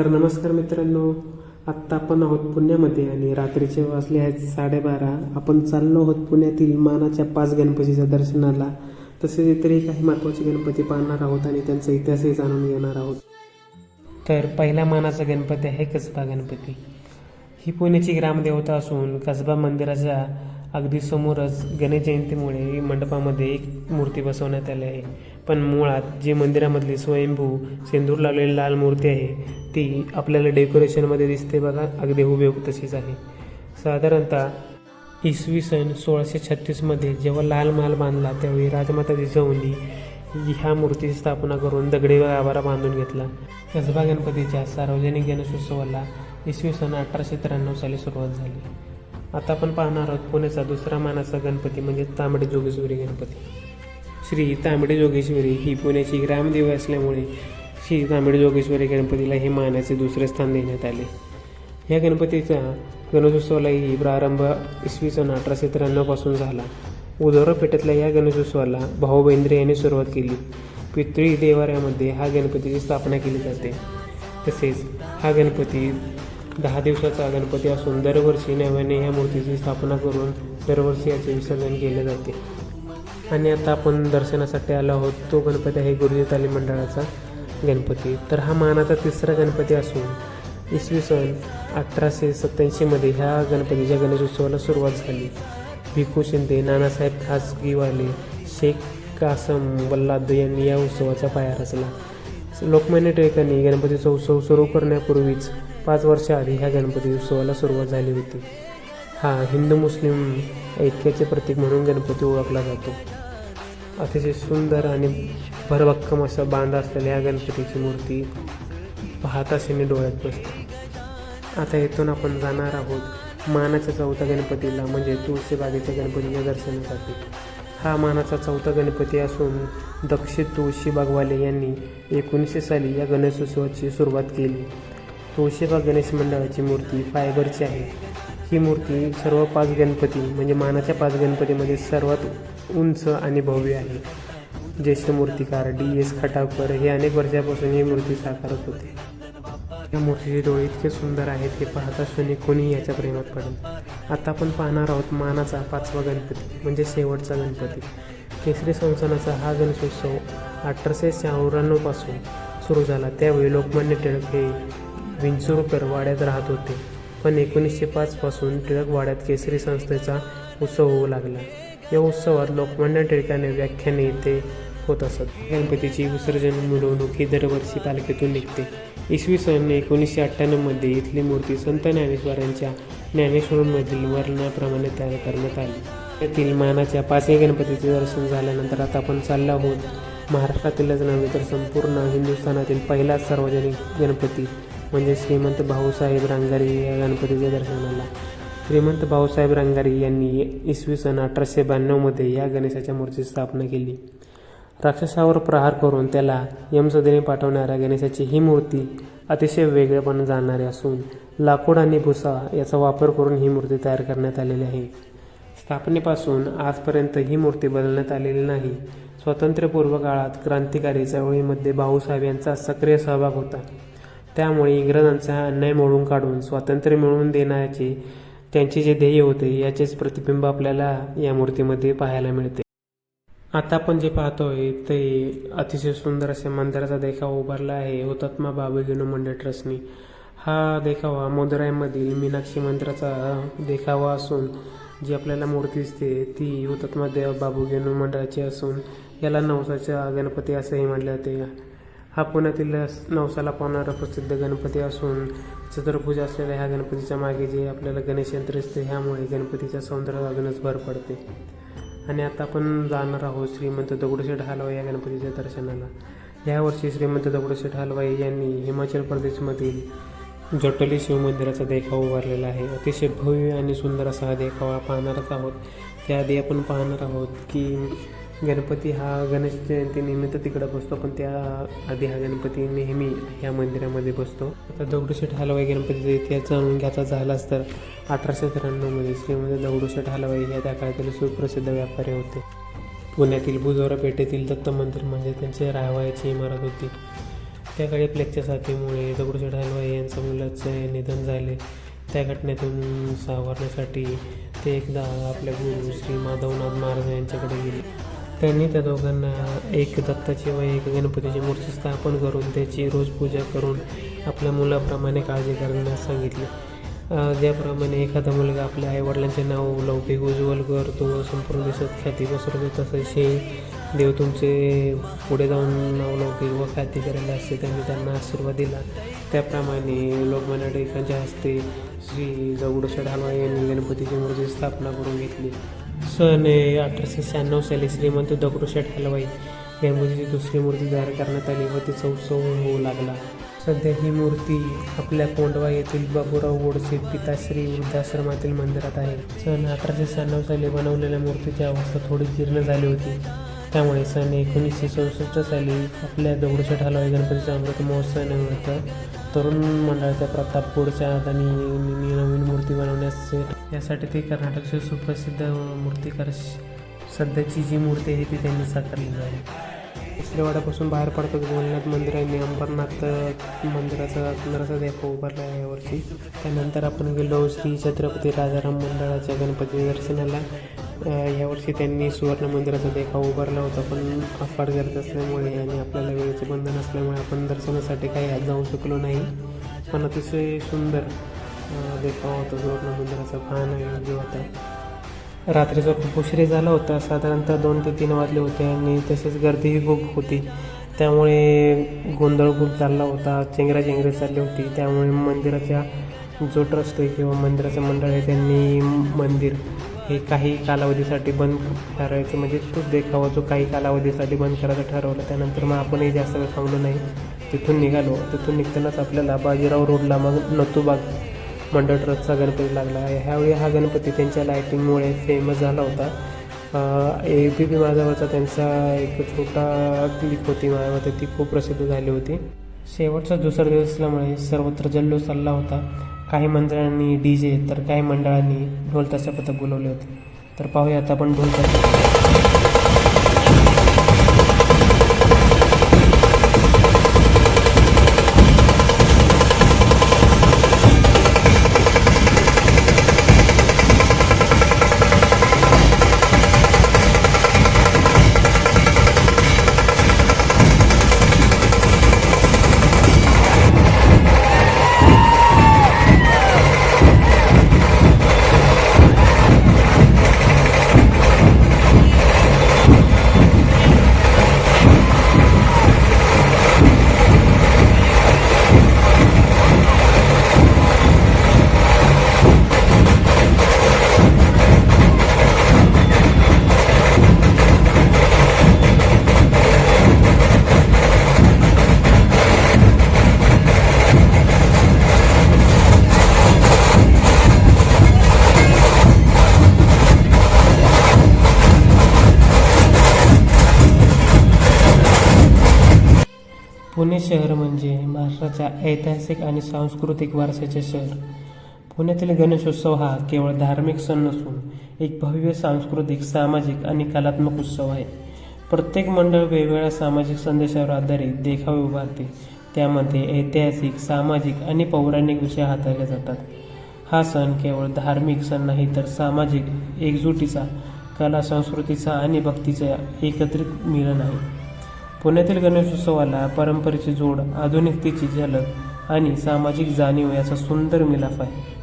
तर नमस्कार मित्रांनो आत्ता आपण आहोत पुण्यामध्ये आणि रात्रीचे वाजले आहेत साडेबारा. आपण चाललो आहोत पुण्यातील मानाच्या पाच गणपतीच्या दर्शनाला. तसेच इतरही काही महत्त्वाचे गणपती पाहणार आहोत आणि त्यांचा इतिहासही जाणून घेणार आहोत. तर पहिला मानाचा गणपती आहे कसबा गणपती. ही पुण्याची ग्रामदेवता असून कसबा मंदिराच्या अगदी समोरच गणेश जयंतीमुळे मंडपामध्ये एक मूर्ती बसवण्यात आली आहे. पण मुळात जी मंदिरामधली स्वयंभू सिंदूर लावलेली लाल मूर्ती आहे ती आपल्याला डेकोरेशनमध्ये दिसते बघा अगदी हुबेहूब तशीच आहे. साधारणतः इसवी सन सोळाशे छत्तीसमध्ये जेव्हा लाल महाल बांधला त्यावेळी राजमाता जिजाऊंनी ह्या मूर्तीची स्थापना करून दगडी गाभारा बांधून घेतला. कसबा गणपतीच्या सार्वजनिक गणेशोत्सवाला इसवी सन अठराशे त्र्याण्णव साली सुरुवात झाली. आता आपण पाहणार आहोत पुण्याचा दुसरा मानाचा गणपती म्हणजे तांबडी जोगेश्वरी गणपती. श्री तांबडी जोगेश्वरी ही पुण्याची ग्रामदेवी असल्यामुळे श्री तांबडी जोगेश्वरी गणपतीला हे मानाचे दुसरे स्थान देण्यात आले. या गणपतीचा गणेशोत्सवालाही प्रारंभ इसवी सन अठराशे त्र्याण्णवपासून झाला. उदोरा पेठेतल्या या गणेशोत्सवाला भाऊ बेंद्रे यांनी सुरुवात केली. पितृ देवाऱ्यामध्ये हा गणपतीची स्थापना केली जाते. तसेच हा गणपती दहा दिवसाचा गणपती असून दरवर्षी नव्याने या मूर्तीची स्थापना करून दरवर्षी याचे विसर्जन केले जाते. आणि आता आपण दर्शनासाठी आलो आहोत. तो गणपती आहे गुरुजी तालीम मंडळाचा गणपती. तर हा मानाचा तिसरा गणपती असून इसवी सन अठराशे सत्याऐंशीमध्ये ह्या गणपतीच्या गणेशोत्सवाला सुरुवात झाली. भिकू शिंदे नानासाहेब खासगीवाले शेख कासम वल्लाद यांनी या उत्सवाचा पाया रचला. लोकमान्य टिळकांनी गणपतीचा उत्सव सुरू करण्यापूर्वीच पाच वर्षाआधी ह्या गणपती उत्सवाला सुरुवात झाली होती. हा हिंदू मुस्लिम ऐक्याचे प्रतीक म्हणून गणपती ओळखला जातो. अतिशय सुंदर आणि भरभक्कम असा बांध असलेल्या या गणपतीची मूर्ती पाहताशीने डोळ्यात बसते. आता इथून आपण जाणार आहोत मानाच्या चौथा गणपतीला म्हणजे तुळशीबागेच्या गणपतीच्या दर्शनासाठी. हा मानाचा चौथा गणपती असून दक्षिण तुळशीबागवाले यांनी एकोणीसशे साली या गणेशोत्सवाची सुरुवात केली. तुळशीबाग गणेश मंडळाची मूर्ती फायबरची आहे. ही मूर्ती सर्व पाच गणपती म्हणजे मानाच्या पाच गणपतीमध्ये सर्वात उंच आणि भव्य आहे. ज्येष्ठ मूर्तिकार डी एस खटावकर हे अनेक वर्षापासून ही मूर्ती साकारत होते. या मूर्तीचे डोळे इतके सुंदर आहेत की पाहता क्षणी कोणीही याच्या प्रेमात पडेल. आता आपण पाहणार आहोत मानाचा पाचवा गणपती म्हणजे शेवटचा गणपती. केसरी संस्थानाचा हा गणेशोत्सव अठराशे शहाण्णवपासून सुरू झाला. त्यावेळी लोकमान्य टिळक हे विंचुरकर वाड्यात राहत होते. पण एकोणीसशे पाचपासून टिळकवाड्यात केसरी संस्थेचा उत्सव होऊ लागला. या उत्सवात लोकमान्य टिळकाने व्याख्याने इथे होत असत. गणपतीची विसर्जन मिरवणूक ही दरवर्षी पालखीतून निघते. इसवी सन एकोणीसशे अठ्ठ्याण्णवमध्ये इथली मूर्ती संत ज्ञानेश्वरांच्या ज्ञानेश्वरांमधील वर्णाप्रमाणे तयार करण्यात आली. त्यातील मानाच्या पाचही गणपतीचे दर्शन झाल्यानंतर आता आपण चाललो आहोत. महाराष्ट्रातीलच नव्हे तर संपूर्ण हिंदुस्थानातील पहिला सार्वजनिक गणपती. म्हणजे श्रीमंत भाऊसाहेब रांगारी या गणपतीच्या दर्शनाला. श्रीमंत भाऊसाहेब रांगारी यांनी इसवी सन अठराशे ब्याण्णवमध्ये या गणेशाच्या मूर्तीची स्थापना केली. राक्षसावर प्रहार करून त्याला यमसदेने पाठवणाऱ्या गणेशाची ही मूर्ती अतिशय वेगळेपण जाणणारी असून लाकूड आणि भुसा याचा वापर करून ही मूर्ती तयार करण्यात आलेली आहे. स्थापनेपासून आजपर्यंत ही मूर्ती बदलण्यात आलेली नाही. स्वातंत्र्यपूर्व काळात क्रांतिकारी चळवळीमध्ये भाऊसाहेब यांचा सक्रिय सहभाग होता. त्यामुळे इंग्रजांचा अन्याय मोडून काढून स्वातंत्र्य मिळवून देण्याचे त्यांचे जे ध्येय होते याचेच प्रतिबिंब आपल्याला या मूर्तीमध्ये पाहायला मिळते. आता आपण जे पाहतोय ते अतिशय सुंदर असे मंदिराचा देखावा उभारला आहे. हुतात्मा बाबूगेनू मंडळ ट्रस्टनी. हा देखावा मदुराईमधील मीनाक्षी मंदिराचा देखावा असून जी आपल्याला मूर्ती दिसते ती हुतात्मा देव बाबूगेनू मंडळाची असून याला नवसाच्या गणपती असंही म्हटले जाते. हा पुण्यातील नवसाला पावणारा प्रसिद्ध गणपती असून चतुर्भुज असलेल्या ह्या गणपतीच्या मागे जे आपल्याला गणेश यंत्र असते ह्यामुळे गणपतीच्या सौंदर्यात अजूनच भर पडते. आणि आता आपण जाणार आहोत श्रीमंत दगडूशेठ हलवाई या गणपतीच्या दर्शनाला. यावर्षी श्रीमंत दगडूशेठ हलवाई यांनी हिमाचल प्रदेशमधील जोटोली शिवमंदिराचा देखावा उभारलेला आहे. अतिशय भव्य आणि सुंदर असा हा देखावा पाहणारच आहोत. त्याआधी आपण पाहणार आहोत की गणपती हा गणेश जयंती निमित्त तिकडं बसतो पण त्या आधी हा गणपती नेहमी या मंदिरामध्ये बसतो. आता दगडूशेठ हलवाई गणपतीचा इतिहास जाणून घ्यायचा झालाच तर अठराशे त्र्याण्णवमध्ये श्रीमंत दगडूशेठ हलवाई या त्या काळातील सुप्रसिद्ध व्यापारी होते. पुण्यातील भुजोरा पेठेतील दत्त मंदिर म्हणजे त्यांचे राहावयाची इमारत होती. त्या काळी प्लेगच्या साथीमुळे दगडूशेठ हलवाई यांच्या मुलाचे निधन झाले. त्या घटनेतून सावरण्यासाठी ते एकदा आपल्या गुरु श्री माधवनाथ महाराज यांच्याकडे गेले. त्यांनी त्या दोघांना एक दत्ताची व एक गणपतीची मूर्ती स्थापन करून त्याची रोज पूजा करून आपल्या मुलाप्रमाणे काळजी करण्यास सांगितले. ज्याप्रमाणे एखादा मुलगा आपल्या आईवडिलांचे नाव लौकिक उज्ज्वल करतो संपूर्ण देशात ख्याती पसरतो तसेच हे देव तुमचे पुढे जाऊन नाव लौकिक व ख्याती करायला असते त्यांनी त्यांना आशीर्वाद दिला. त्याप्रमाणे लोकमान्य टिळकांच्या हस्ते श्री दगडूशेठ ढालवा यांनी गणपतीची मूर्ती स्थापना करून घेतली. सन अठराशे शहाण्णव साली श्रीमंत दगडूशेठ हलवाई गणपतीची दुसरी मूर्ती तयार करण्यात आली व तिचा उत्सव होऊ लागला. सध्या ही मूर्ती आपल्या कोंडवा येथील बाबूराव गोडसे पिताश्री वृद्धाश्रमातील मंदिरात आहे. सन अठराशे शहाण्णव साली बनवलेल्या मूर्तीची अवस्था थोडी जीर्ण झाली होती. त्यामुळे सन एकोणीसशे चौसष्ट साली आपल्या दगडूशेठ हलवाई गणपतीचा अमृत महोत्सवानिमित्त तरुण मंडळाच्या प्रताप पुढच्या हाताने नवीन मूर्ती बनवण्यास यासाठी ते कर्नाटकचे सुप्रसिद्ध मूर्तिकार सध्याची जी मूर्ती आहे ती त्यांनी साकारलेली आहे. श्रीवाड्यापासून बाहेर पडतो गोलनाथ मंदिर आणि अंबरनाथ मंदिराचा सुंदर देख उभारला आहे यावर्षी. त्यानंतर आपण गेलो श्री छत्रपती राजाराम मंडळाच्या गणपती दर्शनाला. यावर्षी त्यांनी सुवर्ण मंदिराचा देखाव उभारला होता पण अफाट गर्दी असल्यामुळे आणि आपल्याला वेळेचे बंधन असल्यामुळे आपण दर्शनासाठी काही आज जाऊ शकलो नाही. पण अतिशय सुंदर देखावा देखाव होता सुवर्ण मंदिराचा पाहणं योग्य होता रात्रीचा खूप उशीर झाला होता साधारणतः दोन ते तीन वाजले होते आणि तसेच गर्दीही खूप होती. त्यामुळे गोंधळ खूप चालला होता चेंगराचेंगरी चालली होती. त्यामुळे मंदिराच्या जो ट्रस्ट आहे किंवा मंदिराचं मंडळ आहे त्यांनी मंदिर हे काही कालावधीसाठी बंद करायचं म्हणजे तोच देखावा जो काही कालावधीसाठी बंद करायचं ठरवलं त्यानंतर मग आपणही जास्त वेळ थांबलो नाही. तिथून निघालो. तिथून निघतानाच आपल्याला बाजीराव रोडला मग नतुबाग मंडळ ट्रस्टचा गणपती लागला. ह्यावेळी हा गणपती त्यांच्या लायटिंगमुळे फेमस झाला होता. ए बी पी माझावरचा त्यांचा एक छोटा क्लिप होती माझ्यामध्ये ती खूप प्रसिद्ध झाली होती. शेवटचा दुसरा दिवस असल्यामुळे सर्वत्र जल्लोष चालला होता. काही मंडळांनी डी जे तर काही मंडळांनी ढोल पथक बोलवले होते. तर पाहूया आता आपण ढोलताशा शहर महाराष्ट्राच्या ऐतिहासिक आणि सांस्कृतिक वारसाचे शहर. पुण्यातील गणेशोत्सव हा केवळ धार्मिक सण नसून एक भव्य सांस्कृतिक सामाजिक आणि कलात्मक उत्सव आहे. प्रत्येक मंडळ वेगवेगळ्या सामाजिक संदेशावर आधारित देखावे उभारते त्यामध्ये ऐतिहासिक सामाजिक आणि पौराणिक विषय हाताळले जातात. हा सण केवळ धार्मिक सण नाही तर सामाजिक एकजुटीचा कला संस्कृतीचा आणि भक्तीचा एकत्रित मिलन आहे. पुण्यातील गणेशोत्सवाला परंपरेची जोड आधुनिकतेची झलक आणि सामाजिक जाणीव याचा सुंदर मिलाफ आहे.